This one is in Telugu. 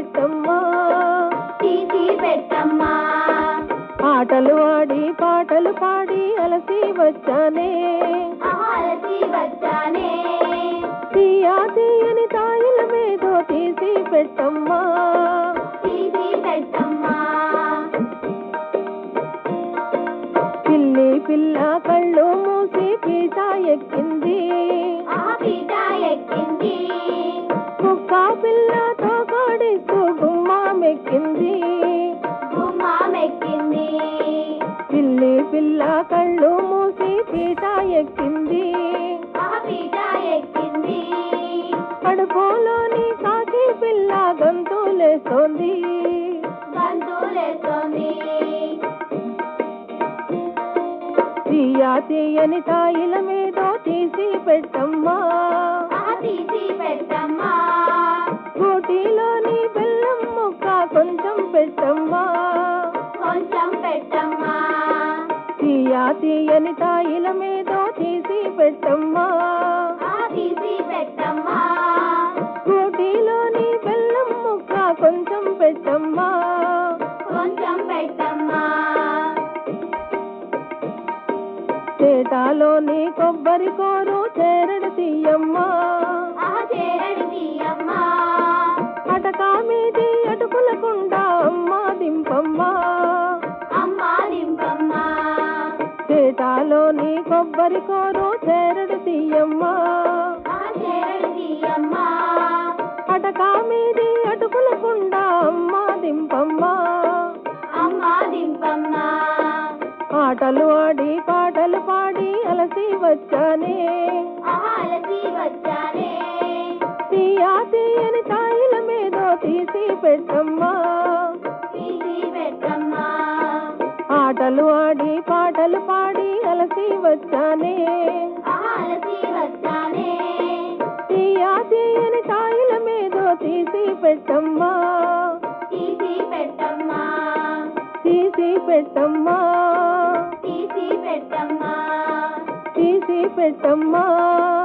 పెట్టమ్మా తీసి పాటలు ఆడి పాటలు పాడి అలసి వచ్చానే. అలసి వచ్చానే. తీయా తీయని తాయిల మీదో తీసి పెట్టమ్మా. తీసి పెట్టమ్మా. పిల్లి పిల్ల కళ్ళు మూసి పీట ఎక్కింది పీట ఎక్కింది. కడుపులోని కాకి పిల్ల గంతులేస్తోంది. తీయా తీయని తాయిల మీదో తీసి పెట్టమ్మా. తీసి పెట్టమ్మా. గూటిలోని బెల్లం ముక్క కొంచెం పెట్టమ్మా. కొంచెం పెట్టమ్మా. తీయని తాయిల మీదో తీసి పెట్టమ్మా. తీసి పెట్టమ్మా. బెల్లం ముక్క కొంచెం పెట్టమ్మా. కొంచెం పెట్టమ్మా. చేటాలోని కొబ్బరి కోరు చేరడు తీయమ్మా. చేటాలోని కొబ్బరి కోరు చేరడు తీయమ్మా. అటకా మీది అటుకులకుండా అమ్మా దింపమ్మా. అమ్మా దింపమ్మా. ఆటలు ఆడి పాటలు పాడి అలసి వచ్చానే. ఆ అలసి వచ్చానే. తీయా తీయని తాయిల మీదో తీసి పెట్టమ్మా. ఆటలు ఆడి పాటలు పాడి వచ్చానే తీయా తీయని తాయిల మీదో తీసి పెట్టమ్మా. తీసి పెట్టమ్మా. తీసి పెట్టమ్మా. తీసి పెట్టమ్మా. తీసి పెట్టమ్మా.